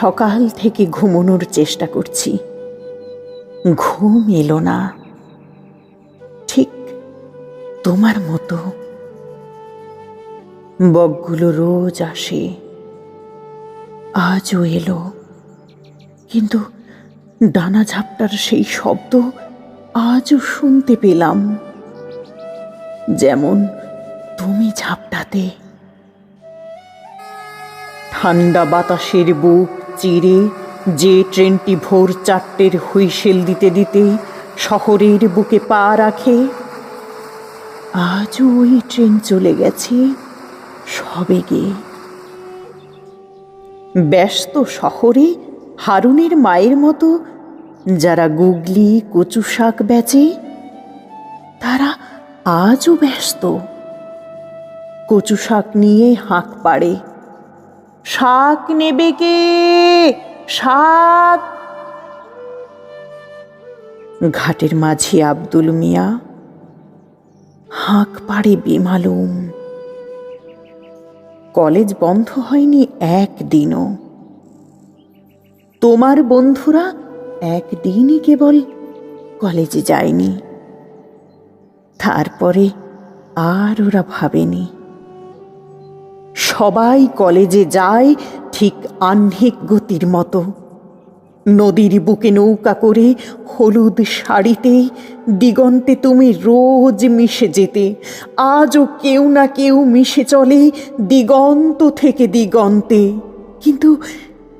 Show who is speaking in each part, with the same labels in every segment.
Speaker 1: সকাল থেকে ঘুমোনোর চেষ্টা করছি। ঘুম এলো না। ঠিক তোমার মতো। বকগুলো রোজ আসে। আজও এলো। কিন্তু ডানা ঝাপটার সেই শব্দ আজও শুনতে পেলাম। যেমন তুমি ঝাপটাতে। ঠান্ডা বাতাসের বুক চিরে যে ট্রেনটি ভোর চারটের হুইসেল দিতে দিতে শহরের বুকে পা রাখে। আজও ওই ট্রেন চলে গেছে সবেগে ব্যস্ত শহরে হারুনের মায়ের মতো যারা গুগলি, কচু শাক বেচে, তারা আজও ব্যস্ত। কচু শাক নিয়ে হাঁক পাড়ে। শাক নেবে কে? শাক। ঘাটের মাঝি আব্দুল মিয়া। হাঁক পাড়ে বেমালুম। কলেজ বন্ধ হয়নি একদিনও। তোমার বন্ধুরা একদিনই কেবল কলেজে যায়নি। তারপরে আর ওরা ভাবেনি। সবাই কলেজে যায় ঠিক আহ্নিক গতির মতো। নদীর বুকে নৌকা করে হলুদ শাড়িতে, দিগন্তে তুমি রোজ মিশে যেতে। আজও কেউ না কেউ মিশে চলে দিগন্ত থেকে দিগন্তে। কিন্তু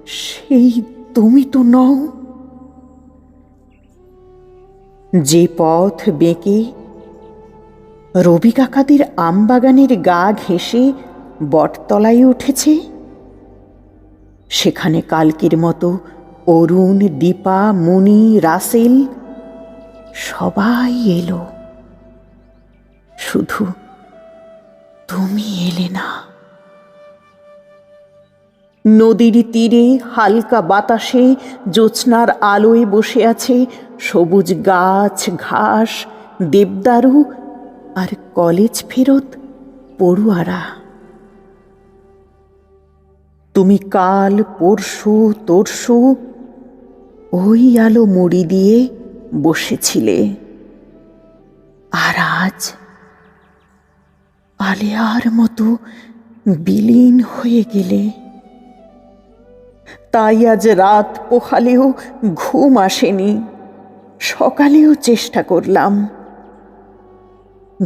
Speaker 1: সেই তুমি তো নও। যে পথ বেঁকে রবি কাকাদের আমবাগানের গা ঘেঁষে বটতলায় উঠেছে। সেখানে কালকের মতো অরুণ, দীপা, মুনি, রাসেল সবাই এলো। শুধু তুমি এলে না। নদীর তীরে হালকা বাতাসে জ্যোৎস্নার আলোয় বসে আছে সবুজ গাছ, ঘাস, দেবদারু আর কলেজ ফেরত পড়ুয়ারা। তুমি কাল, পরশু, তরশু ওই আলো মুড়ি দিয়ে বসেছিলে। আর আজ আলেয়ার মতো বিলীন হয়ে গেলে। তাই আজ রাত পোহালেও ঘুম আসেনি। সকালেও চেষ্টা করলাম।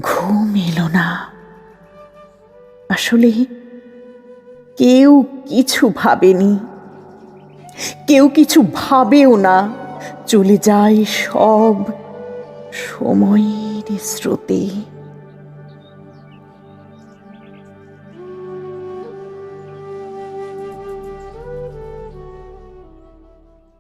Speaker 1: ঘুম এলো না। আসলে কেউ কিছু ভাবেনি। কেউ কিছু ভাবেও না। চলে যায় সব সময়ের স্রোতে।